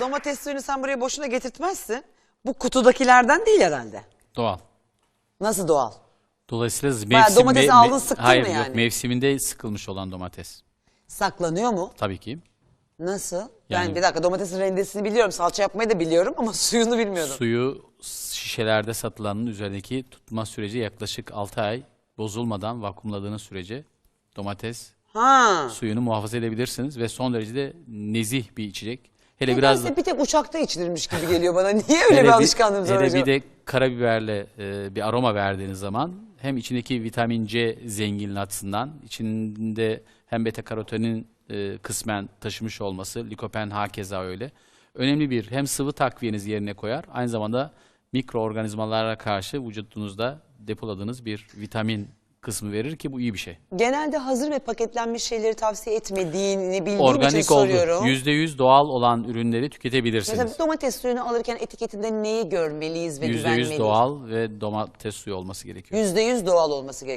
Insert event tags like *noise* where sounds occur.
domates suyunu sen buraya boşuna getirtmezsin. Bu kutudakilerden değil herhalde. Doğal. Nasıl doğal? Dolayısıyla mevsim, Bayağı domatesi aldın, sıktın mı hayır, yani? Yok, mevsiminde sıkılmış olan domates. Saklanıyor mu? Tabii ki. Nasıl? ben Yani- bir dakika domatesin rendesini biliyorum, salça yapmayı da biliyorum ama *laughs* suyunu bilmiyordum. Suyu şişelerde satılanın üzerindeki tutma süreci yaklaşık 6 ay bozulmadan vakumladığınız sürece domates Ha. suyunu muhafaza edebilirsiniz ve son derece de nezih bir içecek. Hele Biraz biraz da bir tek uçakta içilirmiş gibi geliyor bana. *laughs* Niye öyle bir bir- alışkanlığımız var hele acaba? bir de karabiberle e, bir aroma verdiğiniz zaman hem içindeki vitamin C zenginliği açısından içinde hem beta karotenin e, kısmen taşımış olması, likopen hakeza öyle. Önemli bir hem sıvı takviyenizi yerine koyar aynı zamanda mikroorganizmalara karşı vücudunuzda depoladığınız bir vitamin kısmı verir ki bu iyi bir şey. Genelde hazır ve paketlenmiş şeyleri tavsiye etmediğini bildiğim için Organik oldu. soruyorum. %100 doğal olan ürünleri tüketebilirsiniz. Mesela domates suyunu alırken etiketinde neyi görmeliyiz ve %100 güvenmeliyiz? doğal ve domates suyu olması gerekiyor. %100 doğal olması gerekiyor.